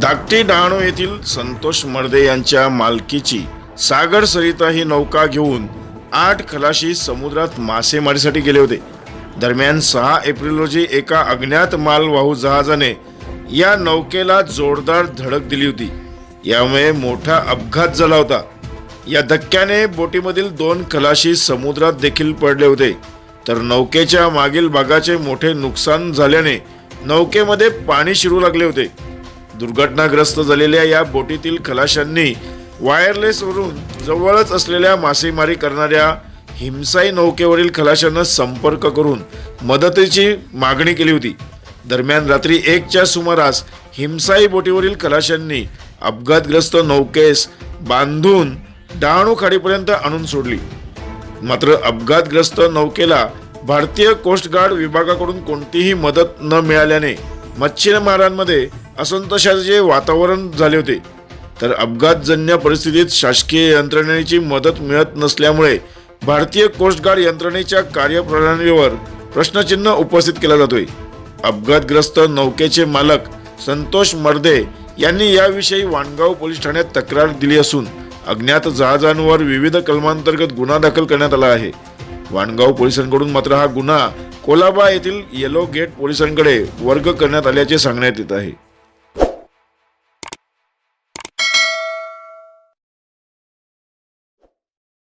धाकटी डहाणू येथील संतोष मर्दे यांच्या मालकीची सागर सरिता ही नौका घेऊन आठ खलाशी समुद्रात मासेमारीसाठी गेले होते. दरम्यान सहा एप्रिल रोजी एका अज्ञात मालवाहू जहाजाने या नौकेला जोरदार धडक दिली होती. यामुळे मोठा अपघात झाला होता. या धक्क्याने बोटीमधील दोन खलाशी समुद्रात देखील पडले होते. तर नौकेच्या मागील भागाचे मोठे नुकसान झाल्याने नौकेमध्ये पाणी शिरू लागले होते. दुर्घटनाग्रस्त झालेल्या या बोटीतील खलाशांनी वायरलेसवरून जवळच असलेल्या मासेमारी करणाऱ्या हिमसाई नौकेवरील खलाशांना संपर्क करून मदतीची मागणी केली होती. दरम्यान रात्री एकच्या सुमारास हिमसाई बोटीवरील खलाशांनी अपघातग्रस्त नौकेस बांधून डहाणू खाडीपर्यंत आणून सोडली. मात्र अपघातग्रस्त नौकेला भारतीय कोस्ट गार्ड विभागाकडून कोणतीही मदत न मिळाल्याने मच्छीमारांमध्ये असंतोषाचे वातावरण झाले होते. तर अपघातजन्य परिस्थितीत शासकीय यंत्रणेची मदत मिळत नसल्यामुळे भारतीय कोस्ट गार्ड यंत्रणेच्या कार्यप्रणालीवर प्रश्नचिन्ह उपस्थित केला जातोय. अपघातग्रस्त नौकेचे मालक संतोष मर्दे यांनी याविषयी वाणगाव पोलीस ठाण्यात तक्रार दिली असून अज्ञात जहाजांवर विविध कलमांतर्गत गुन्हा दाखल करण्यात आला आहे. वाणगाव पोलिसांकडून मात्र हा गुन्हा कोलाबा येथील येलो गेट पोलिसांकडे वर्ग करण्यात आल्याचे सांगण्यात येत आहे.